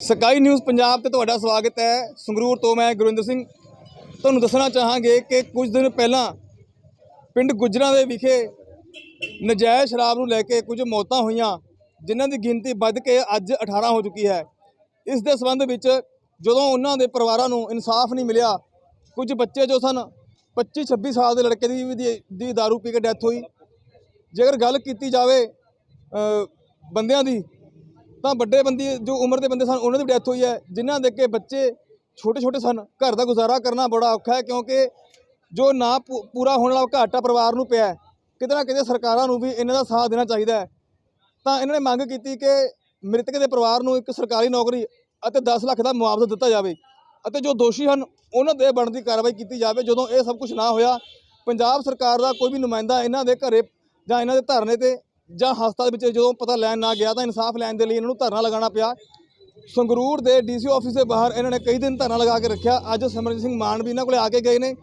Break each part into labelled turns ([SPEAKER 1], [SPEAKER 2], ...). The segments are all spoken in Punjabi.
[SPEAKER 1] ਸਕਾਈ ਨਿਊਜ਼ ਪੰਜਾਬ ਤੇ ਤੁਹਾਡਾ ਸਵਾਗਤ ਹੈ। ਸੰਗਰੂਰ ਤੋਂ ਮੈਂ ਗੁਰਿੰਦਰ ਸਿੰਘ। ਤੁਹਾਨੂੰ ਦੱਸਣਾ ਚਾਹਾਂਗੇ ਕਿ ਕੁਝ ਦਿਨ ਪਹਿਲਾਂ ਪਿੰਡ ਗੁਜਰਾਂ ਦੇ ਵਿਖੇ ਨਜਾਇਜ਼ ਸ਼ਰਾਬ ਨੂੰ ਲੈ ਕੇ ਕੁਝ ਮੌਤਾਂ ਹੋਈਆਂ ਜਿਨ੍ਹਾਂ ਦੀ ਗਿਣਤੀ ਵੱਧ ਕੇ ਅੱਜ 18 ਹੋ ਚੁੱਕੀ ਹੈ। ਇਸ ਦੇ ਸੰਬੰਧ ਵਿੱਚ ਜਦੋਂ ਉਹਨਾਂ ਦੇ ਪਰਿਵਾਰਾਂ ਨੂੰ ਇਨਸਾਫ ਨਹੀਂ ਮਿਲਿਆ ਕੁਝ ਬੱਚੇ ਜੋ ਸਨ 25 26 ਸਾਲ ਦੇ ਲੜਕੇ ਦੀ ਦੀ, ਦੀ दारू ਪੀ ਕੇ ਡੈਥ ਹੋਈ। ਜੇਕਰ ਗੱਲ ਕੀਤੀ ਜਾਵੇ ਬੰਦਿਆਂ ਦੀ ਤਾਂ ਵੱਡੇ ਬੰਦੇ ਜੋ ਉਮਰ ਦੇ ਬੰਦੇ ਸਨ, ਉਹਨਾਂ ਦੀ ਵੀ ਡੈਥ ਹੋਈ ਹੈ। ਜਿਨ੍ਹਾਂ ਦੇ ਕੇ ਬੱਚੇ ਛੋਟੇ ਛੋਟੇ ਸਨ, ਘਰ ਦਾ ਗੁਜ਼ਾਰਾ ਕਰਨਾ ਬੜਾ ਔਖਾ ਹੈ, ਕਿਉਂਕਿ ਜੋ ਨਾ ਪੂ- ਪੂਰਾ ਹੋਣ ਵਾਲਾ ਘਾਟਾ ਪਰਿਵਾਰ ਨੂੰ ਪਿਆ ਕਿਤੇ ਨਾ ਕਿਤੇ ਸਰਕਾਰਾਂ ਨੂੰ ਵੀ ਇਹਨਾਂ ਦਾ ਸਾਥ ਦੇਣਾ ਚਾਹੀਦਾ ਹੈ। ਤਾਂ ਇਹਨਾਂ ਨੇ ਮੰਗ ਕੀਤੀ ਕਿ ਮ੍ਰਿਤਕ ਦੇ ਪਰਿਵਾਰ ਨੂੰ ਇੱਕ ਸਰਕਾਰੀ ਨੌਕਰੀ ਅਤੇ 10 ਲੱਖ ਦਾ ਮੁਆਵਜ਼ਾ ਦਿੱਤਾ ਜਾਵੇ ਅਤੇ ਜੋ ਦੋਸ਼ੀ ਹਨ, ਉਹਨਾਂ ਦੇ ਬਣਦੀ ਕਾਰਵਾਈ ਕੀਤੀ ਜਾਵੇ। ਜਦੋਂ ਇਹ ਸਭ ਕੁਝ ਨਾ ਹੋਇਆ, ਪੰਜਾਬ ਸਰਕਾਰ ਦਾ ਕੋਈ ਵੀ ਨੁਮਾਇੰਦਾ ਇਹਨਾਂ ਦੇ ਘਰੇ ਜਾਂ ਇਹਨਾਂ ਦੇ ਧਰਨੇ ਤੇ ਜਾਂ ਹਸਪਤਾਲ ਵਿੱਚ ਜਦੋਂ ਪਤਾ ਲੈਣ ਨਾ ਗਿਆ ਤਾਂ ਇਨਸਾਫ ਲੈਣ ਦੇ ਲਈ ਇਹਨਾਂ ਨੂੰ ਧਰਨਾ ਲਗਾਉਣਾ ਪਿਆ। ਸੰਗਰੂਰ ਦੇ ਡੀਸੀ ਆਫਿਸ ਦੇ ਬਾਹਰ ਇਹਨਾਂ ਨੇ ਕਈ ਦਿਨ ਧਰਨਾ ਲਗਾ ਕੇ ਰੱਖਿਆ। ਅੱਜ ਸਿਮਰਨਜੀਤ ਸਿੰਘ ਮਾਨ ਵੀ ਇਹਨਾਂ ਕੋਲੇ ਆ ਕੇ ਗਏ ਨੇ।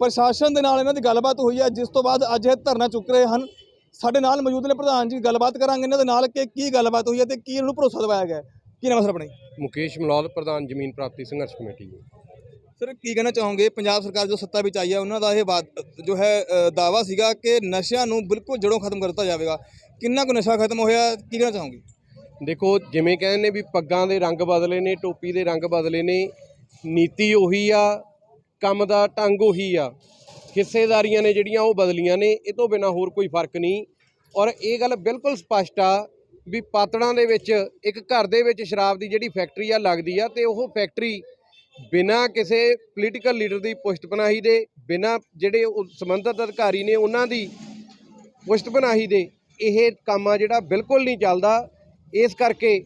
[SPEAKER 1] ਪ੍ਰਸ਼ਾਸਨ ਦੇ ਨਾਲ ਇਹਨਾਂ ਦੀ ਗੱਲਬਾਤ ਹੋਈ ਹੈ। ਜਿਸ ਤੋਂ ਬਾਅਦ ਅੱਜ ਇਹ ਧਰਨਾ ਚੁੱਕ ਰਹੇ ਹਨ। ਸਾਡੇ ਨਾਲ ਮੌਜੂਦ ਨੇ ਪ੍ਰਧਾਨ ਜੀ ਗੱਲਬਾਤ ਕਰਾਂਗੇ ਇਹਨਾਂ ਦੇ ਨਾਲ ਕਿ ਕੀ ਗੱਲਬਾਤ ਹੋਈ ਹੈ ਤੇ ਕੀ ਇਹਨਾਂ ਨੂੰ ਭਰੋਸਾ ਦਿਵਾਇਆ ਗਿਆ। ਕੀ ਨਾਮ ਸਰ ਆਪਣੇ?
[SPEAKER 2] ਮੁਕੇਸ਼ ਮਲੌਦ ਪ੍ਰਧਾਨ ਜ਼ਮੀਨ ਪ੍ਰਾਪਤੀ ਸੰਘਰਸ਼ ਕਮੇਟੀ।
[SPEAKER 1] ਸਰ ਕੀ ਕਹਿਣਾ ਚਾਹੋਗੇ? ਪੰਜਾਬ ਸਰਕਾਰ ਜੋ ਸੱਤਾ ਵਿੱਚ ਆਈ ਹੈ ਉਹਨਾਂ ਦਾ ਇਹ ਬਾਤ ਜੋ ਹੈ ਦਾਵਾ ਸੀਗਾ ਕਿ ਨਸ਼ਿਆਂ ਨੂੰ ਬਿਲਕੁਲ ਜੜੋਂ ਖਤਮ ਕਰ ਦਿੱਤਾ ਜਾਵੇਗਾ। ਕਿੰਨਾ ਕੁ ਨਸ਼ਾ ਖਤਮ ਹੋਇਆ, ਕੀ ਕਹਿਣਾ ਚਾਹੋਗੇ?
[SPEAKER 2] ਦੇਖੋ, ਜਿਵੇਂ ਕਹਿੰਦੇ ਨੇ ਵੀ ਪੱਗਾਂ ਦੇ ਰੰਗ ਬਦਲੇ ਨੇ, ਟੋਪੀ ਦੇ ਰੰਗ ਬਦਲੇ ਨੇ, ਨੀਤੀ ਉਹੀ ਆ, ਕੰਮ ਦਾ ਢੰਗ ਉਹੀ ਆ। ਹਿੱਸੇਦਾਰੀਆਂ ਨੇ ਜਿਹੜੀਆਂ ਉਹ ਬਦਲੀਆਂ ਨੇ, ਇਹ ਤੋਂ ਬਿਨਾ ਹੋਰ ਕੋਈ ਫ਼ਰਕ ਨਹੀਂ। ਔਰ ਇਹ ਗੱਲ ਬਿਲਕੁਲ ਸਪਸ਼ਟ ਆ ਵੀ ਪਾਤੜਾਂ ਦੇ ਵਿੱਚ, ਇੱਕ ਘਰ ਦੇ ਵਿੱਚ ਸ਼ਰਾਬ ਦੀ ਜਿਹੜੀ ਫੈਕਟਰੀ ਆ ਲੱਗਦੀ ਆ ਤੇ ਉਹ ਫੈਕਟਰੀ ਬਿਨਾਂ ਕਿਸੇ ਪੋਲੀਟੀਕਲ ਲੀਡਰ ਦੀ ਪੁਸ਼ਤਪਨਾਹੀ ਦੇ, ਬਿਨਾਂ ਜਿਹੜੇ ਉਹ ਸੰਬੰਧਿਤ ਅਧਿਕਾਰੀ ਨੇ ਉਹਨਾਂ ਦੀ ਪੁਸ਼ਤਪਨਾਹੀ ਦੇ ਇਹ ਕੰਮ ਆ ਜਿਹੜਾ ਬਿਲਕੁਲ ਨਹੀਂ ਚੱਲਦਾ। ਇਸ ਕਰਕੇ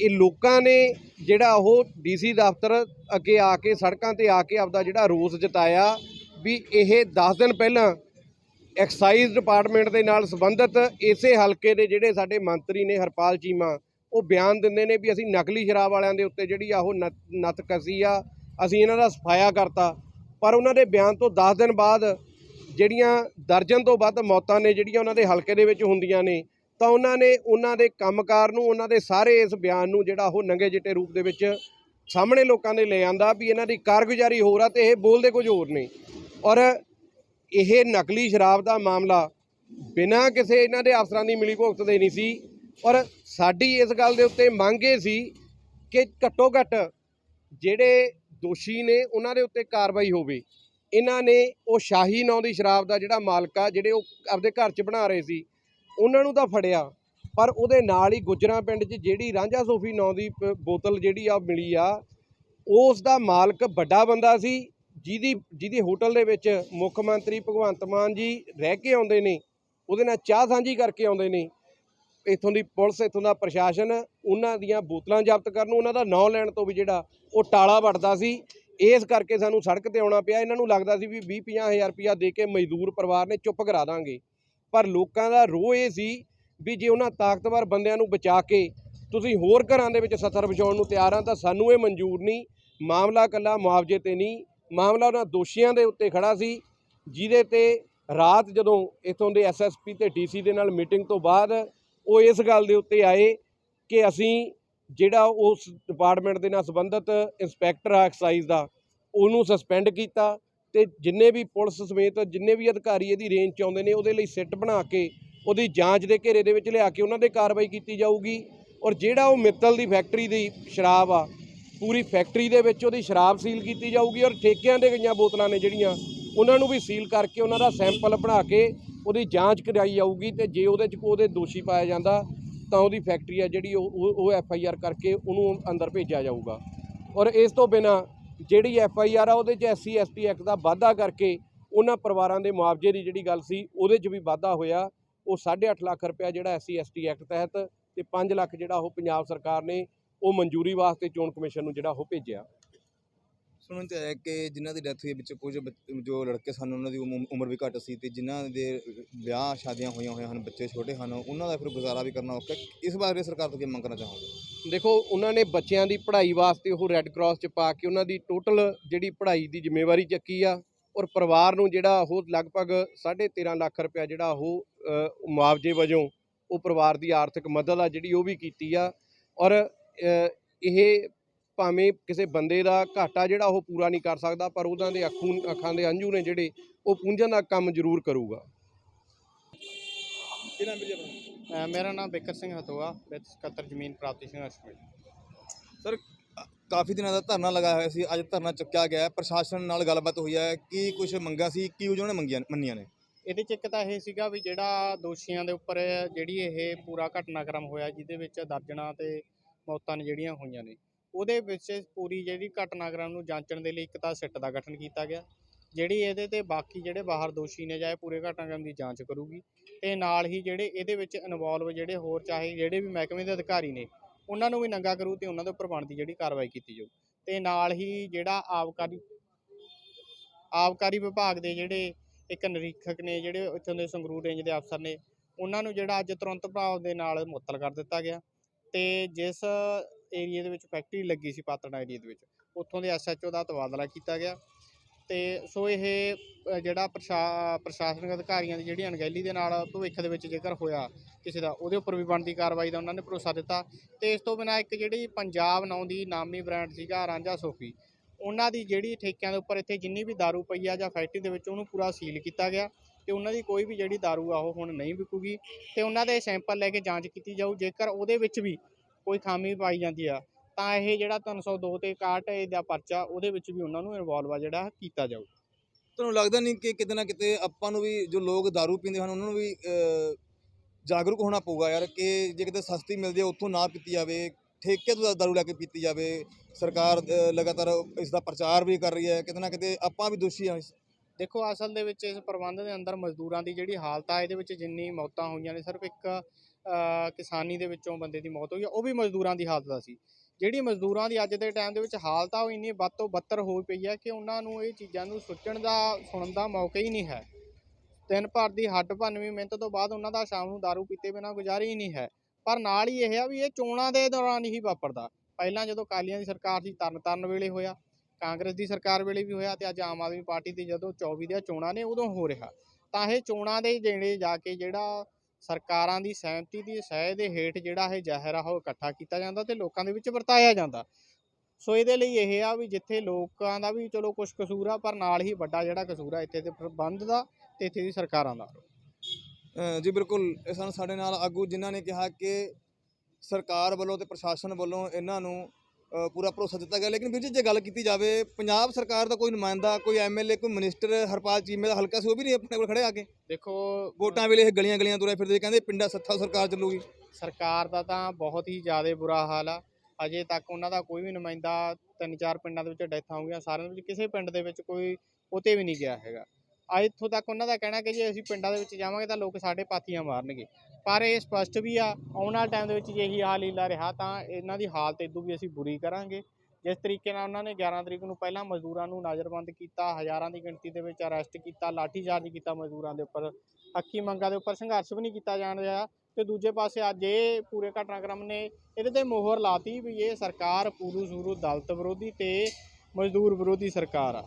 [SPEAKER 2] ਇਹ ਲੋਕਾਂ ਨੇ ਜਿਹੜਾ ਉਹ ਡੀਸੀ ਦਫ਼ਤਰ ਅੱਗੇ ਆ ਕੇ, ਸੜਕਾਂ ਤੇ ਆ ਕੇ ਆਪਦਾ ਜਿਹੜਾ ਰੋਸ ਜਤਾਇਆ ਵੀ ਇਹ 10 ਦਿਨ ਪਹਿਲਾਂ ਐਕਸਾਈਜ਼ ਡਿਪਾਰਟਮੈਂਟ ਦੇ ਨਾਲ ਸੰਬੰਧਿਤ ਇਸੇ ਹਲਕੇ ਦੇ ਜਿਹੜੇ ਸਾਡੇ ਮੰਤਰੀ ਨੇ ਹਰਪਾਲ ਚੀਮਾ, ਉਹ ਬਿਆਨ ਦਿੰਦੇ ਨੇ ਵੀ ਅਸੀਂ ਨਕਲੀ ਸ਼ਰਾਬ ਵਾਲਿਆਂ ਦੇ ਉੱਤੇ ਜਿਹੜੀ ਆ ਉਹ ਨੱਥ- ਨੱਥ ਕਸੀ ਆ, ਅਸੀਂ ਇਹਨਾਂ ਦਾ ਸਫਾਇਆ ਕਰਤਾ। ਪਰ ਉਹਨਾਂ ਦੇ ਬਿਆਨ ਤੋਂ 10 ਦਿਨ ਬਾਅਦ ਜਿਹੜੀਆਂ ਦਰਜਨ ਤੋਂ ਵੱਧ ਮੌਤਾਂ ਨੇ, ਜਿਹੜੀਆਂ ਉਹਨਾਂ ਦੇ ਹਲਕੇ ਦੇ ਵਿੱਚ ਹੁੰਦੀਆਂ ਨੇ, ਤਾਂ ਉਹਨਾਂ ਨੇ ਉਹਨਾਂ ਦੇ ਕੰਮਕਾਰ ਨੂੰ, ਉਹਨਾਂ ਦੇ ਸਾਰੇ ਇਸ ਬਿਆਨ ਨੂੰ ਜਿਹੜਾ ਉਹ ਨੰਗੇ ਚਿੱਟੇ ਰੂਪ ਦੇ ਵਿੱਚ ਸਾਹਮਣੇ ਲੋਕਾਂ ਨੇ ਲੈ ਆਂਦਾ ਵੀ ਇਹਨਾਂ ਦੀ ਕਾਰਗੁਜ਼ਾਰੀ ਹੋਰ ਆ ਤੇ ਇਹ ਬੋਲਦੇ ਕੁਝ ਹੋਰ ਨੇ। ਔਰ ਇਹ ਨਕਲੀ ਸ਼ਰਾਬ ਦਾ ਮਾਮਲਾ ਬਿਨਾਂ ਕਿਸੇ ਇਹਨਾਂ ਦੇ ਅਫਸਰਾਂ ਦੀ ਮਿਲੀ ਭੁਗਤ ਦੇ ਨਹੀਂ ਸੀ। ਔਰ ਸਾਡੀ ਇਸ ਗੱਲ ਦੇ ਉੱਤੇ ਮੰਗ ਇਹ ਸੀ ਕਿ ਘੱਟੋ ਘੱਟ ਜਿਹੜੇ ਦੋਸ਼ੀ ਨੇ, ਉਹਨਾਂ ਦੇ ਉੱਤੇ ਕਾਰਵਾਈ ਹੋਵੇ। ਇਹਨਾਂ ਨੇ ਉਹ ਸ਼ਾਹੀ ਨਾਂ ਦੀ ਸ਼ਰਾਬ ਦਾ ਜਿਹੜਾ ਮਾਲਕ ਆ, ਜਿਹੜੇ ਉਹ ਆਪਦੇ ਘਰ 'ਚ ਬਣਾ ਰਹੇ ਸੀ, ਉਹਨਾਂ ਨੂੰ ਤਾਂ ਫੜਿਆ, ਪਰ ਉਹਦੇ ਨਾਲ ਹੀ ਗੁਜਰਾਂ ਪਿੰਡ 'ਚ ਜਿਹੜੀ ਰਾਂਝਾ ਸੋਫੀ ਨਾਂ ਦੀ ਪ- ਬੋਤਲ ਜਿਹੜੀ ਆ ਮਿਲੀ ਆ, ਉਸ ਦਾ ਮਾਲਕ ਵੱਡਾ ਬੰਦਾ ਸੀ, ਜਿਹਦੀ ਜਿਹਦੀ ਹੋਟਲ ਦੇ ਵਿੱਚ ਮੁੱਖ ਮੰਤਰੀ ਭਗਵੰਤ ਮਾਨ ਜੀ ਰਹਿ ਕੇ ਆਉਂਦੇ ਨੇ, ਉਹਦੇ ਨਾਲ ਚਾਹ ਸਾਂਝੀ ਕਰਕੇ ਆਉਂਦੇ ਨੇ, ਇੱਥੋਂ ਦੀ ਪੁਲਿਸ, ਇੱਥੋਂ ਦਾ ਪ੍ਰਸ਼ਾਸਨ, ਉਹਨਾਂ ਦੀਆਂ ਬੋਤਲਾਂ ਜ਼ਬਤ ਕਰਨ ਉਹਨਾਂ ਦਾ ਨਾਂ ਲੈਣ ਤੋਂ ਵੀ ਜਿਹੜਾ ਉਹ ਟਾਲਾ ਵੱਟਦਾ ਸੀ ਇਸ ਕਰਕੇ ਸਾਨੂੰ ਸੜਕ ਤੇ ਆਉਣਾ ਪਿਆ। ਇਹਨਾਂ ਨੂੰ ਲੱਗਦਾ ਸੀ ਵੀ 20 ਹਜ਼ਾਰ ਰੁਪਇਆ ਦੇ ਕੇ ਮਜ਼ਦੂਰ ਪਰਿਵਾਰ ਨੇ ਚੁੱਪ ਕਰਾ ਦਾਂਗੇ। ਪਰ ਲੋਕਾਂ ਦਾ ਰੋਹ ਇਹ ਸੀ ਵੀ ਜੇ ਉਹਨਾਂ ਤਾਕਤਵਰ ਬੰਦਿਆਂ ਨੂੰ ਬਚਾ ਕੇ ਤੁਸੀਂ ਹੋਰ ਘਰਾਂ ਦੇ ਵਿੱਚ ਸੱਥਰ ਵਿਛਾਉਣ ਨੂੰ ਤਿਆਰ ਆ ਤਾਂ ਸਾਨੂੰ ਇਹ ਮਨਜ਼ੂਰ ਨਹੀਂ। ਮਾਮਲਾ ਕੱਲਾ ਮੁਆਵਜ਼ੇ ਤੇ ਨਹੀਂ। ਮਾਮਲਾ ਉਹਨਾਂ ਦੋਸ਼ੀਆਂ ਦੇ ਉੱਤੇ ਖੜਾ ਸੀ, ਜਿਹਦੇ ਤੇ ਰਾਤ ਜਦੋਂ ਇਥੋਂ ਦੇ ਐਸਐਸਪੀ ਤੇ ਡੀਸੀ ਦੇ ਨਾਲ ਮੀਟਿੰਗ ਤੋਂ ਬਾਅਦ ਉਹ ਇਸ ਗੱਲ ਦੇ ਉੱਤੇ ਆਏ ਕਿ ਅਸੀਂ ਜਿਹੜਾ ਉਸ ਡਿਪਾਰਟਮੈਂਟ ਦੇ ਨਾਲ ਸੰਬੰਧਿਤ ਇੰਸਪੈਕਟਰ ਆ ਐਕਸਾਈਜ਼ ਦਾ, ਉਹਨੂੰ ਸਸਪੈਂਡ ਕੀਤਾ ਤੇ ਜਿੰਨੇ ਵੀ ਪੁਲਿਸ ਸਮੇਤ ਜਿੰਨੇ ਵੀ ਅਧਿਕਾਰੀ ਇਹਦੀ ਰੇਂਜ 'ਚ ਆਉਂਦੇ ਨੇ, ਉਹਦੇ ਲਈ ਸਿੱਟ ਬਣਾ ਕੇ ਉਹਦੀ ਜਾਂਚ ਦੇ ਘੇਰੇ ਦੇ ਵਿੱਚ ਲਿਆ ਕੇ ਉਹਨਾਂ ਦੇ ਕਾਰਵਾਈ ਕੀਤੀ ਜਾਊਗੀ। ਔਰ ਜਿਹੜਾ ਉਹ ਮਿੱਤਲ ਦੀ ਫੈਕਟਰੀ ਦੀ ਸ਼ਰਾਬ ਆ, ਪੂਰੀ ਫੈਕਟਰੀ ਦੇ ਵਿੱਚ ਉਹਦੀ ਸ਼ਰਾਬ ਸੀਲ ਕੀਤੀ ਜਾਊਗੀ ਔਰ ਠੇਕਿਆਂ ਦੇ ਗਈਆਂ ਬੋਤਲਾਂ ਨੇ ਜਿਹੜੀਆਂ, ਉਹਨਾਂ ਨੂੰ ਵੀ ਸੀਲ ਕਰਕੇ ਉਹਨਾਂ ਦਾ ਸੈਂਪਲ ਬਣਾ ਕੇ ਉਹਦੀ ਜਾਂਚ ਕਰਾਈ ਜਾਊਗੀ ਤੇ ਜੇ ਉਹਦੇ 'ਚ ਕੋਈ ਉਹਦੇ ਦੋਸ਼ੀ ਪਾਇਆ ਜਾਂਦਾ ਤਾਂ ਉਹਦੀ ਫੈਕਟਰੀ ਆ ਜਿਹੜੀ ਉਹ ਉਹ- ਉਹ ਐਫ ਆਈ ਆਰ ਕਰਕੇ ਉਹਨੂੰ ਅੰਦਰ ਭੇਜਿਆ ਜਾਊਗਾ। ਔਰ ਇਸ ਤੋਂ ਬਿਨਾ ਜਿਹੜੀ ਐਫ ਆਈ ਆਰ ਆ ਉਹਦੇ 'ਚ S C S T act ਦਾ ਵਾਧਾ ਕਰਕੇ ਉਹਨਾਂ ਪਰਿਵਾਰਾਂ ਦੇ ਮੁਆਵਜ਼ੇ ਦੀ ਜਿਹੜੀ ਗੱਲ ਸੀ, ਉਹਦੇ 'ਚ ਵੀ ਵਾਧਾ ਹੋਇਆ। ਉਹ 8.5 ਲੱਖ ਰੁਪਇਆ ਜਿਹੜਾ S C S T act ਤਹਿਤ ਤੇ 5 ਲੱਖ ਜਿਹੜਾ ਉਹ ਪੰਜਾਬ ਸਰਕਾਰ ਨੇ ਉਹ ਮਨਜ਼ੂਰੀ ਵਾਸਤੇ ਚੋਣ ਕਮਿਸ਼ਨ ਨੂੰ ਜਿਹੜਾ ਉਹ ਭੇਜਿਆ।
[SPEAKER 1] ਸੁਣਨ ਚ ਆਇਆ ਕਿ ਜਿਨ੍ਹਾਂ ਦੀ ਡੈਥ ਹੋਈ ਹੈ ਵਿੱਚ ਕੁਝ ਬੱਚ- ਜੋ ਲੜਕੇ ਸਨ ਉਹਨਾਂ ਦੀ ਉਮ- ਉਮਰ ਵੀ ਘੱਟ ਸੀ ਤੇ ਜਿਨ੍ਹਾਂ ਦੇ ਵਿਆਹ ਸ਼ਾਦੀਆਂ ਹੋਈਆਂ ਹੋਈਆਂ ਹਨ ਬੱਚੇ ਛੋਟੇ ਹਨ ਉਹਨਾਂ ਦਾ ਫਿਰ ਗੁਜ਼ਾਰਾ ਵੀ ਕਰਨਾ ਔਖਾ ਹੈ। ਇਸ ਬਾਰੇ ਸਰਕਾਰ ਤੋਂ ਕੀ ਮੰਗ ਕਰਨਾ ਚਾਹੋਗੇ
[SPEAKER 2] ਦੇਖੋ ਉਹਨਾਂ ਨੇ ਬੱਚਿਆਂ ਦੀ ਪੜ੍ਹਾਈ ਵਾਸਤੇ ਉਹ ਰੈੱਡ ਕਰਾਸ 'ਚ ਪਾ ਕੇ ਉਹਨਾਂ ਦੀ ਟੋਟਲ ਜਿਹੜੀ ਪੜ੍ਹਾਈ ਦੀ ਜ਼ਿੰਮੇਵਾਰੀ ਚੱਕੀ ਆ ਔਰ ਪਰਿਵਾਰ ਨੂੰ ਜਿਹੜਾ ਉਹ ਲਗਭਗ 13.5 ਲੱਖ ਰੁਪਇਆ ਜਿਹੜਾ ਉਹ ਅ, ਮੁਆਵਜ਼ੇ ਵਜੋਂ ਉਹ ਪਰਿਵਾਰ ਦੀ ਆਰਥਿਕ ਮਦਦ ਆ ਜਿਹੜੀ ਉਹ ਵੀ ਕੀਤੀ ਆ ਔਰ ਅ, ਇਹ ਭਾਵੇਂ ਕਿਸੇ ਬੰਦੇ ਦਾ ਘਾਟਾ ਜਿਹੜਾ ਉਹ ਪੂਰਾ ਨਹੀਂ ਕਰ ਸਕਦਾ ਪਰ ਉਹਨਾਂ ਦੇ ਅੱਖੂ ਅੱਖਾਂ ਦੇ ਅੰਜੂ ਨੇ ਜਿਹੜੇ ਉਹ ਪੂੰਝਣ ਦਾ ਕੰਮ ਜ਼ਰੂਰ ਕਰੂਗਾ।
[SPEAKER 1] ਵੀਰ ਆਪਣਾ?
[SPEAKER 3] ਮੇਰਾ ਨਾਮ ਬਿਕਰ ਸਿੰਘ ਹਤੋਆ ਵਿੱਤ ਸਕੱਤਰ ਜ਼ਮੀਨ ਪ੍ਰਾਪਤੀ ਸੰਘਰਸ਼ ਕਮੇਟੀ
[SPEAKER 1] ਸਰ ਕਾਫੀ ਦਿਨਾਂ ਦਾ ਧਰਨਾ ਲਗਾਇਆ ਹੋਇਆ ਸੀ ਅੱਜ ਧਰਨਾ ਚੁੱਕਿਆ ਗਿਆ ਹੈ। ਪ੍ਰਸ਼ਾਸਨ ਨਾਲ ਗੱਲਬਾਤ ਹੋਈ ਹੈ। ਕੀ ਕੁਝ ਮੰਗਾ ਸੀ ਕੀ ਉਹਨਾਂ ਨੇ ਮੰਗੀਆਂ ਮੰਨੀਆਂ ਨੇ?
[SPEAKER 3] ਇਹਦੇ ਚ ਇੱਕ ਤਾਂ ਇਹ ਸੀਗਾ ਵੀ ਜਿਹੜਾ ਦੋਸ਼ੀਆਂ ਦੇ ਉੱਪਰ ਜਿਹੜੀ ਇਹ ਪੂਰਾ ਘਟਨਾਕ੍ਰਮ ਹੋਇਆ ਜਿਹਦੇ ਵਿੱਚ ਦਰਜਣਾ ਤੇ ਮੌਤਾਂ ਨੇ ਜਿਹੜੀਆਂ ਹੋਈਆਂ ਨੇ। ਉਹਦੇ ਵਿੱਚ ਪੂਰੀ ਜਿਹੜੀ ਘਟਨਾਕ੍ਰਮ ਨੂੰ ਜਾਂਚਣ ਦੇ ਲਈ ਇੱਕ ਤਾਂ ਸਿੱਟ ਦਾ ਗਠਨ ਕੀਤਾ ਗਿਆ, ਜਿਹੜੀ ਇਹਦੇ ਤੇ ਬਾਕੀ ਜਿਹੜੇ ਬਾਹਰ ਦੋਸ਼ੀ ਨੇ ਜਾਂ ਪੂਰੇ ਘਟਨਾਕ੍ਰਮ ਦੀ ਜਾਂਚ ਕਰੂਗੀ ਤੇ ਨਾਲ ਹੀ ਜਿਹੜੇ ਇਹਦੇ ਵਿੱਚ ਇਨਵੋਲਵ ਜਿਹੜੇ ਹੋਰ ਚਾਹੇ ਜਿਹੜੇ ਵੀ ਮਹਿਕਮੇ ਦੇ ਅਧਿਕਾਰੀ ਨੇ, ਉਹਨਾਂ ਨੂੰ ਵੀ ਨੰਗਾ ਕਰੂ ਤੇ ਉਹਨਾਂ ਦੇ ਉੱਪਰ ਬਣਦੀ ਜਿਹੜੀ ਕਾਰਵਾਈ ਕੀਤੀ ਜਾਊ। ਤੇ ਨਾਲ ਹੀ ਜਿਹੜਾ ਆਬਕਾਰੀ ਆਬਕਾਰੀ ਵਿਭਾਗ ਦੇ ਜਿਹੜੇ ਇੱਕ ਨਿਰੀਖਕ ਨੇ ਜਿਹੜੇ ਇੱਥੋਂ ਦੇ ਸੰਗਰੂਰ ਰੇਂਜ ਦੇ ਅਫਸਰ ਨੇ, ਉਹਨਾਂ ਨੂੰ ਜਿਹੜਾ ਅੱਜ ਤੁਰੰਤ ਪ੍ਰਭਾਵ ਦੇ ਨਾਲ ਮੁਅੱਤਲ ਕਰ ਦਿੱਤਾ ਗਿਆ ਤੇ ਜਿਸ ਏਰੀਆ ਦੇ ਵਿੱਚ ਫੈਕਟਰੀ ਲੱਗੀ ਸੀ ਪਾਤੜਾ ਏਰੀਆ ਦੇ ਵਿੱਚ ਉੱਥੋਂ ਦੇ ਐਸਐਚਓ ਦਾ ਤਬਾਦਲਾ ਕੀਤਾ ਗਿਆ ਤੇ ਸੋ ਇਹ ਅ, ਜਿਹੜਾ ਪ੍ਰਸ਼ਾ ਪ੍ਰਸ਼ਾਸਨਿਕ ਅਧਿਕਾਰੀਆਂ ਦੀ ਜਿਹੜੀ ਅਣਗਹਿਲੀ ਦੇ ਨਾਲ ਭਵਿੱਖ ਦੇ ਵਿੱਚ ਜੇਕਰ ਹੋਇਆ ਕਿਸੇ ਦਾ ਉਹਦੇ ਉੱਪਰ ਵੀ ਬਣਦੀ ਕਾਰਵਾਈ ਦਾ ਉਹਨਾਂ ਨੇ ਭਰੋਸਾ ਦਿੱਤਾ ਤੇ ਇਸ ਤੋਂ ਬਿਨਾਂ ਇੱਕ ਜਿਹੜੀ ਪੰਜਾਬ ਨਾਂ ਦੀ ਨਾਮੀ ਬ੍ਰਾਂਡ ਸੀਗਾ ਰਾਂਝਾ ਸੋਫੀ ਉਹਨਾਂ ਦੀ ਜਿਹੜੀ ਠੇਕਿਆਂ ਦੇ ਉੱਪਰ ਇੱਥੇ ਜਿੰਨੀ ਵੀ दारू ਪਈ ਆ ਜਾਂ ਫੈਕਟਰੀ ਦੇ ਵਿੱਚ ਉਹਨੂੰ ਪੂਰਾ ਸੀਲ ਕੀਤਾ ਗਿਆ ਤੇ ਉਹਨਾਂ ਦੀ ਕੋਈ ਵੀ ਜਿਹੜੀ दारू ਆ ਉਹ ਹੁਣ ਨਹੀਂ ਵਿਕੂਗੀ ਤੇ ਉਹਨਾਂ ਦੇ ਸੈਂਪਲ ਲੈ ਕੇ ਜਾਂਚ ਕੀਤੀ ਜਾਊ ਜੇਕਰ ਉਹਦੇ ਵਿੱਚ ਵੀ ਕੋਈ ਖਾਮੀ ਪਾਈ ਜਾਂਦੀ ਆ ਤਾਂ ਇਹ ਜਿਹੜਾ 302 ਤੇ 61 ਦਾ ਪਰਚਾ ਉਹਦੇ ਵਿੱਚ ਵੀ ਉਹਨਾਂ ਨੂੰ ਇਨਵੋਲਵ ਆ ਜਿਹੜਾ ਕੀਤਾ ਜਾਊ।
[SPEAKER 1] ਤੁਹਾਨੂੰ ਲੱਗਦਾ ਨਹੀਂ ਕਿ ਕਿਤੇ ਨਾ ਕਿਤੇ ਆਪਾਂ ਨੂੰ ਵੀ ਜੋ ਲੋਕ दारू ਪੀਂਦੇ ਹਨ ਉਹਨਾਂ ਨੂੰ ਵੀ ਜਾਗਰੂਕ ਹੋਣਾ ਪਊਗਾ ਯਾਰ ਕਿ ਜੇ ਕਿਤੇ ਸਸਤੀ ਮਿਲਦੀ ਹੈ ਉੱਥੋਂ ਨਾ ਪੀਤੀ ਜਾਵੇ ਠੇਕੇ ਤੋਂ ਦਾਰੂ ਲੈ ਕੇ ਪੀਤੀ ਜਾਵੇ ਸਰਕਾਰ ਲਗਾਤਾਰ ਇਸ ਦਾ ਪ੍ਰਚਾਰ ਵੀ ਕਰ ਰਹੀ ਹੈ ਕਿਤੇ ਨਾ ਕਿਤੇ ਆਪਾਂ ਵੀ ਦੋਸ਼ੀ ਹਾਂ
[SPEAKER 3] ਦੇਖੋ ਅਸਲ ਦੇ ਵਿੱਚ ਇਸ ਪ੍ਰਬੰਧ ਦੇ ਅੰਦਰ ਮਜ਼ਦੂਰਾਂ ਦੀ ਜਿਹੜੀ ਹਾਲਤ ਆ ਇਹਦੇ ਵਿੱਚ ਜਿੰਨੀ ਮੌਤਾਂ ਹੋਈਆਂ ਨੇ ਸਿਰਫ ਇੱਕ ਕਿਸਾਨੀ ਦੇ ਵਿੱਚੋਂ ਬੰਦੇ ਦੀ ਮੌਤ ਹੋਈ ਆ, ਉਹ ਵੀ ਮਜ਼ਦੂਰਾਂ ਦੀ ਹਾਲਤ ਦਾ ਸੀ। ਜਿਹੜੀ ਮਜ਼ਦੂਰਾਂ ਦੀ ਅੱਜ ਦੇ ਟਾਈਮ ਦੇ ਵਿੱਚ ਹਾਲਤ ਆ, ਉਹ ਇੰਨੀ ਵੱਧ ਤੋਂ ਬੱਤਰ ਹੋਈ ਪਈ ਹੈ ਕਿ ਉਹਨਾਂ ਨੂੰ ਇਹ ਚੀਜ਼ਾਂ ਨੂੰ ਸੋਚਣ ਦਾ, ਸੁਣਨ ਦਾ ਮੌਕਾ ਹੀ ਨਹੀਂ ਹੈ। ਦਿਨ ਭਰ ਦੀ ਹੱਡ ਭੰਨਵੀਂ ਮਿਹਨਤ ਤੋਂ ਬਾਅਦ ਉਹਨਾਂ ਦਾ ਸ਼ਾਮ ਨੂੰ दारू ਪੀਤੇ ਬਿਨਾਂ ਗੁਜ਼ਾਰੀ ਹੀ ਨਹੀਂ ਹੈ। ਪਰ ਨਾਲ ਹੀ ਇਹ ਆ ਵੀ ਇਹ ਚੋਣਾਂ ਦੇ ਦੌਰਾਨ ਹੀ ਵਾਪਰਦਾ। ਪਹਿਲਾਂ ਜਦੋਂ ਕਾਲੀਆਂ ਦੀ ਸਰਕਾਰ ਸੀ ਤਰਨ ਤਾਰਨ ਵੇਲੇ ਹੋਇਆ, ਕਾਂਗਰਸ ਦੀ ਸਰਕਾਰ ਵੇਲੇ ਵੀ ਹੋਇਆ ਤੇ ਅੱਜ ਆਮ ਆਦਮੀ ਪਾਰਟੀ ਦੀ ਜਦੋਂ 24 ਦੀਆਂ ਚੋਣਾਂ ਨੇ ਉਦੋਂ ਹੋ ਰਿਹਾ। ਤਾਂ ਇਹ ਚੋਣਾਂ ਦੇ ਜਿਹੜੇ ਜਾ ਕੇ ਜਿਹੜਾ ਸਰਕਾਰਾਂ ਦੀ ਸਹਿਮਤੀ ਦੀ ਸਹਿ ਦੇ ਹੇਠ ਜਿਹੜਾ ਇਹ ਜ਼ਹਿਰ ਆ, ਉਹ ਇਕੱਠਾ ਕੀਤਾ ਜਾਂਦਾ ਤੇ ਲੋਕਾਂ ਦੇ ਵਿੱਚ ਵਰਤਾਇਆ ਜਾਂਦਾ। ਸੋ ਇਹਦੇ ਲਈ ਇਹ ਆ ਵੀ ਜਿੱਥੇ ਲੋਕਾਂ ਦਾ ਵੀ ਚਲੋ ਕੁਝ ਕਸੂਰ ਆ, ਪਰ ਨਾਲ ਹੀ ਵੱਡਾ ਜਿਹੜਾ ਕਸੂਰ ਆ, ਇੱਥੇ ਦੇ ਪ੍ਰਬੰਧ ਦਾ ਤੇ ਇੱਥੇ ਦੀ ਸਰਕਾਰਾਂ ਦਾ।
[SPEAKER 1] ਜੀ ਬਿਲਕੁਲ, ਇਹ ਸਨ ਸਾਡੇ ਨਾਲ ਆਗੂ ਜਿਨ੍ਹਾਂ ਨੇ ਕਿਹਾ ਕਿ ਸਰਕਾਰ ਵੱਲੋਂ ਤੇ ਪ੍ਰਸ਼ਾਸਨ ਵੱਲੋਂ ਇਹਨਾਂ ਨੂੰ ਪੂਰਾ ਭਰੋਸਾ ਦਿੱਤਾ ਗਿਆ। ਲੇਕਿਨ ਵੀਰ ਜੀ ਜੇ ਗੱਲ ਕੀਤੀ ਜਾਵੇ ਪੰਜਾਬ ਸਰਕਾਰ ਦਾ ਕੋਈ ਨੁਮਾਇੰਦਾ ਕੋਈ ਐਮਐਲਏ ਕੋਈ ਮਿਨਿਸਟਰ ਹਰਪਾਲ ਚੀਮੇ ਦਾ ਹਲਕਾ ਸੀ ਉਹ ਵੀ ਨਹੀਂ ਆਪਣੇ ਕੋਲ ਖੜੇ ਆ ਕੇ?
[SPEAKER 3] ਦੇਖੋ
[SPEAKER 1] ਵੋਟਾਂ ਵੇਲੇ ਇਹ ਗਲੀਆਂ ਗਲੀਆਂ ਤੁਰੇ ਫਿਰਦੇ ਕਹਿੰਦੇ ਪਿੰਡਾਂ ਸੱਥਾ ਸਰਕਾਰ ਚੱਲੂਗੀ।
[SPEAKER 3] ਸਰਕਾਰ ਦਾ ਤਾਂ ਬਹੁਤ ਹੀ ਜ਼ਿਆਦਾ ਬੁਰਾ ਹਾਲ ਆ। ਅਜੇ ਤੱਕ ਉਹਨਾਂ ਦਾ ਕੋਈ ਵੀ ਨੁਮਾਇੰਦਾ ਤਿੰਨ ਚਾਰ ਪਿੰਡਾਂ ਦੇ ਵਿੱਚ ਡੈਥਾਂ ਹੋ ਗਈਆਂ ਸਾਰਿਆਂ ਦੇ ਵਿੱਚ ਕਿਸੇ ਪਿੰਡ ਦੇ ਵਿੱਚ ਕੋਈ ਉਤੇ ਵੀ ਨਹੀਂ ਗਿਆ ਹੈਗਾ। ਆ ਇੱਥੋਂ ਤੱਕ ਉਹਨਾਂ ਦਾ ਕਹਿਣਾ ਕਿ ਜੇ ਅਸੀਂ ਪਿੰਡਾਂ ਦੇ ਵਿੱਚ ਜਾਵਾਂਗੇ ਤਾਂ ਲੋਕ ਸਾਡੇ ਪਾਥੀਆਂ ਮਾਰਨਗੇ। ਪਰ ਇਹ ਸਪਸ਼ਟ ਵੀ ਆ, ਆਉਣ ਵਾਲੇ ਟਾਈਮ ਦੇ ਵਿੱਚ ਜੇ ਇਹੀ ਹਾਲ ਹੀਲਾ ਰਿਹਾ ਤਾਂ ਇਹਨਾਂ ਦੀ ਹਾਲਤ ਇਦੋਂ ਵੀ ਅਸੀਂ ਬੁਰੀ ਕਰਾਂਗੇ। ਜਿਸ ਤਰੀਕੇ ਨਾਲ ਉਹਨਾਂ ਨੇ 11 ਤਰੀਕ ਨੂੰ ਪਹਿਲਾਂ ਮਜ਼ਦੂਰਾਂ ਨੂੰ ਨਜ਼ਰਬੰਦ ਕੀਤਾ, ਹਜ਼ਾਰਾਂ ਦੀ ਗਿਣਤੀ ਦੇ ਵਿੱਚ ਅਰੈਸਟ ਕੀਤਾ, ਲਾਠੀਚਾਰਜ ਕੀਤਾ ਮਜ਼ਦੂਰਾਂ ਦੇ ਉੱਪਰ, ਹੱਕੀ ਮੰਗਾਂ ਦੇ ਉੱਪਰ ਸੰਘਰਸ਼ ਵੀ ਨਹੀਂ ਕੀਤਾ ਜਾਣ ਰਿਹਾ। ਤੇ ਦੂਜੇ ਪਾਸੇ ਅੱਜ ਇਹ ਪੂਰੇ ਘਟਨਾਕ੍ਰਮ ਨੇ ਇਹਦੇ ਤੇ ਮੋਹਰ ਲਾਤੀ ਵੀ ਇਹ ਸਰਕਾਰ ਪੂਰੂ ਸੂਰੂ ਦਲਤ ਵਿਰੋਧੀ ਤੇ ਮਜ਼ਦੂਰ ਵਿਰੋਧੀ ਸਰਕਾਰ ਆ।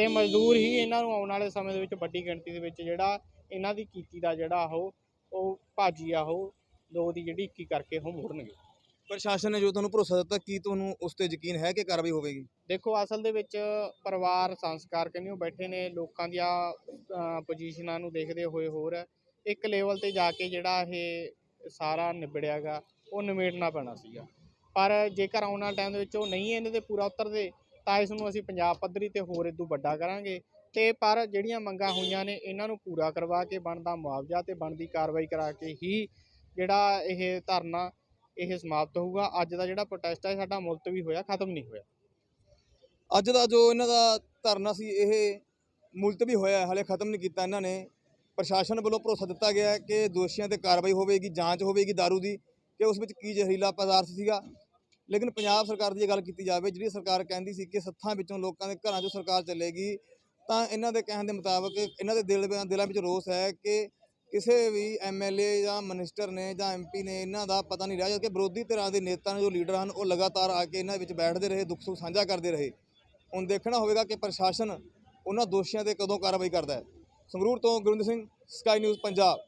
[SPEAKER 3] ਤੇ ਮਜ਼ਦੂਰ ਹੀ ਇਹਨਾਂ ਨੂੰ ਆਉਣ ਵਾਲੇ ਸਮੇਂ ਦੇ ਵਿੱਚ ਵੱਡੀ ਗਿਣਤੀ ਦੇ ਵਿੱਚ ਜਿਹੜਾ ਇਹਨਾਂ ਦੀ ਕੀਤੀ ਦਾ ਜਿਹੜਾ ਉਹ ਉਹ ਭਾਜੀ ਆ ਉਹ ਦੋ ਦੀ ਜਿਹੜੀ ਇੱਕੀ ਕਰਕੇ ਉਹ ਮੋੜਨਗੇ।
[SPEAKER 1] ਪ੍ਰਸ਼ਾਸਨ ਨੇ ਜੋ ਤੁਹਾਨੂੰ ਭਰੋਸਾ ਦਿੱਤਾ ਕੀ ਤੁਹਾਨੂੰ ਉਸ ਤੇ ਯਕੀਨ ਹੈ ਕਿ ਕਾਰਵਾਈ ਹੋਵੇਗੀ?
[SPEAKER 3] ਦੇਖੋ ਅਸਲ ਦੇ ਵਿੱਚ ਪਰਿਵਾਰ ਸੰਸਕਾਰ ਕੰਨਿਓ ਬੈਠੇ ਨੇ ਲੋਕਾਂ ਦੀਆਂ ਪੋਜੀਸ਼ਨਾਂ ਨੂੰ ਦੇਖਦੇ ਹੋਏ ਹੋਰ ਹੈ। ਇੱਕ ਲੈਵਲ ਤੇ ਜਾ ਕੇ ਜਿਹੜਾ ਇਹ ਸਾਰਾ ਨਿਬੜਿਆਗਾ ਉਹ ਨਿਮੇੜਨਾ ਪੈਣਾ ਸੀਗਾ। ਪਰ ਜੇਕਰ ਆਉਣ ਵਾਲੇ ਟਾਈਮ ਦੇ ਵਿੱਚ ਉਹ ਨਹੀਂ ਇਹਦੇ ਤੇ ਪੂਰਾ ਉਤਰਦੇ ਤਾਂ ਇਸ ਨੂੰ ਅਸੀਂ ਪੰਜਾਬ ਪੱਧਰੀ ਤੇ ਹੋਰ ਇਦੋਂ ਵੱਡਾ ਕਰਾਂਗੇ ਤੇ ਪਰ ਜਿਹੜੀਆਂ ਮੰਗਾਂ ਹੋਈਆਂ ਨੇ ਇਹਨਾਂ ਨੂੰ ਪੂਰਾ ਕਰਵਾ ਕੇ ਬਣਦਾ ਮੁਆਵਜ਼ਾ ਤੇ ਬਣਦੀ ਕਾਰਵਾਈ ਕਰਾ ਕੇ ਹੀ ਜਿਹੜਾ ਇਹ ਧਰਨਾ ਇਹ ਸਮਾਪਤ ਹੋਊਗਾ। ਅੱਜ ਦਾ ਜਿਹੜਾ ਪ੍ਰੋਟੈਸਟ ਹੈ ਸਾਡਾ ਮੁਲਤਵੀ ਹੋਇਆ ਖਤਮ ਨਹੀਂ ਹੋਇਆ।
[SPEAKER 1] ਅੱਜ ਦਾ ਜੋ ਇਹਨਾਂ ਦਾ ਧਰਨਾ ਸੀ ਇਹ ਮੁਲਤਵੀ ਹੋਇਆ ਹੈ, ਹਾਲੇ ਖਤਮ ਨਹੀਂ ਕੀਤਾ ਇਹਨਾਂ ਨੇ। ਪ੍ਰਸ਼ਾਸਨ ਵੱਲੋਂ ਭਰੋਸਾ ਦਿੱਤਾ ਗਿਆ ਕਿ ਦੋਸ਼ੀਆਂ ਤੇ ਕਾਰਵਾਈ ਹੋਵੇਗੀ ਜਾਂਚ ਹੋਵੇਗੀ दारू ਦੀ ਕਿ ਉਸ ਵਿੱਚ ਕੀ ਜ਼ਹਿਰੀਲਾ ਪਦਾਰਥ ਸੀਗਾ। ਲੇਕਿਨ ਪੰਜਾਬ ਸਰਕਾਰ ਦੀ ਗੱਲ ਕੀਤੀ ਜਾਵੇ, ਜਿਹੜੀ ਸਰਕਾਰ ਕਹਿੰਦੀ ਸੀ ਕਿ ਸੱਥਾਂ ਵਿੱਚੋਂ ਲੋਕਾਂ ਦੇ ਘਰਾਂ 'ਚੋਂ ਸਰਕਾਰ ਚੱਲੇਗੀ, ਤਾਂ ਇਹਨਾਂ ਦੇ ਕਹਿਣ ਦੇ ਮੁਤਾਬਕ ਇਹਨਾਂ ਦੇ ਦਿਲ ਦਿਲਾਂ ਵਿੱਚ ਰੋਸ ਹੈ ਕਿ ਕਿਸੇ ਵੀ ਐਮਐਲਏ ਜਾਂ ਮਿਨਿਸਟਰ ਨੇ ਜਾਂ ਐਮਪੀ ਨੇ ਇਹਨਾਂ ਦਾ ਪਤਾ ਨਹੀਂ ਰਿਹਾ ਜਦ ਕਿ ਵਿਰੋਧੀ ਧਿਰਾਂ ਦੇ ਨੇਤਾ ਨੇ ਜੋ ਲੀਡਰ ਹਨ, ਉਹ ਲਗਾਤਾਰ ਆ ਕੇ ਇਹਨਾਂ ਵਿੱਚ ਬੈਠਦੇ ਰਹੇ ਦੁੱਖ ਸੁੱਖ ਸਾਂਝਾ ਕਰਦੇ ਰਹੇ। ਹੁਣ ਦੇਖਣਾ ਹੋਵੇਗਾ ਕਿ ਪ੍ਰਸ਼ਾਸਨ ਉਹਨਾਂ ਦੋਸ਼ੀਆਂ ਤੇ ਕਦੋਂ ਕਾਰਵਾਈ ਕਰਦਾ ਹੈ। ਸੰਗਰੂਰ ਤੋਂ ਗੁਰਵਿੰਦਰ ਸਿੰਘ, ਸਕਾਈ ਨਿਊਜ਼, ਪੰਜਾਬ।